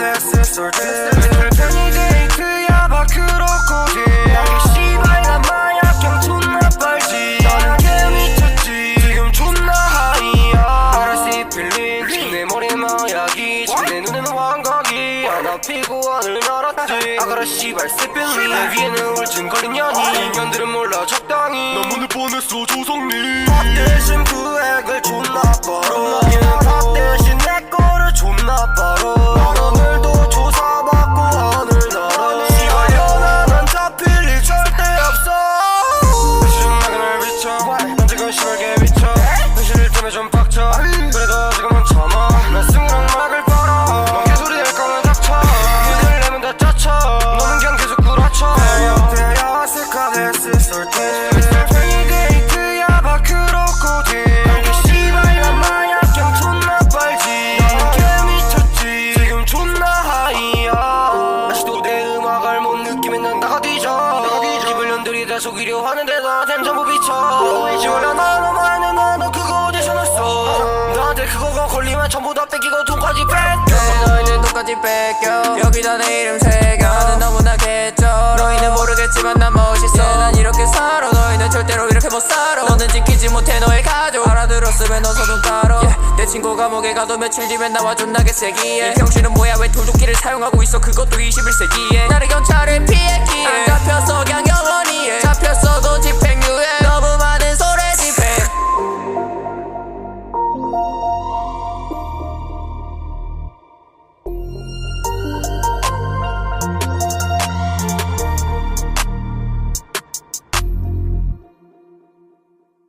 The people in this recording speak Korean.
어색하게 쓸쏠 때 편히 데이트야 밖으로 고지 나게 씨발 난 마약형 존나 빨지 나는 개 미쳤지 지금 존나 하이야 RC 필링 지금 내 머리는 마약이 지금 내 눈에는 환각이 하나 피고 하늘 날았지 아가라 씨발 새필링 내 위에는 울증거린 년이 인견들은 몰라 적당히 나 문을 뻔했어 조성님. 밥 대신 그 액을 존나 벌어 다 속이려 하는데 나한텐 전부 비쳐. 지원라 나너 많은 나너 그거 어디서 났어? 나한테 그거가 걸리면 전부 다 뺏기고 돈까지 뺏겨. 너희는 똑같이 뺏겨. 여기다 내 이름 새겨. 나는 너무나 개쩔어. 너희는 모르겠지만 난 멋있어. yeah, 난 이렇게 살아. 너희는 절대로 이렇게 못 살아. 너는 지키지 못해 너의 가족. 알아들었으면 어서 눈 깔어 yeah, 내 친구 감옥에 가도 며칠 뒤면 나와 존나게 세기에. 이평신은 뭐야? 왜 도둑기를 사용하고 있어? 그것도 21세기에. 나를 경찰은 피해기에. 안 잡혀서 그냥 영원히 잡혀서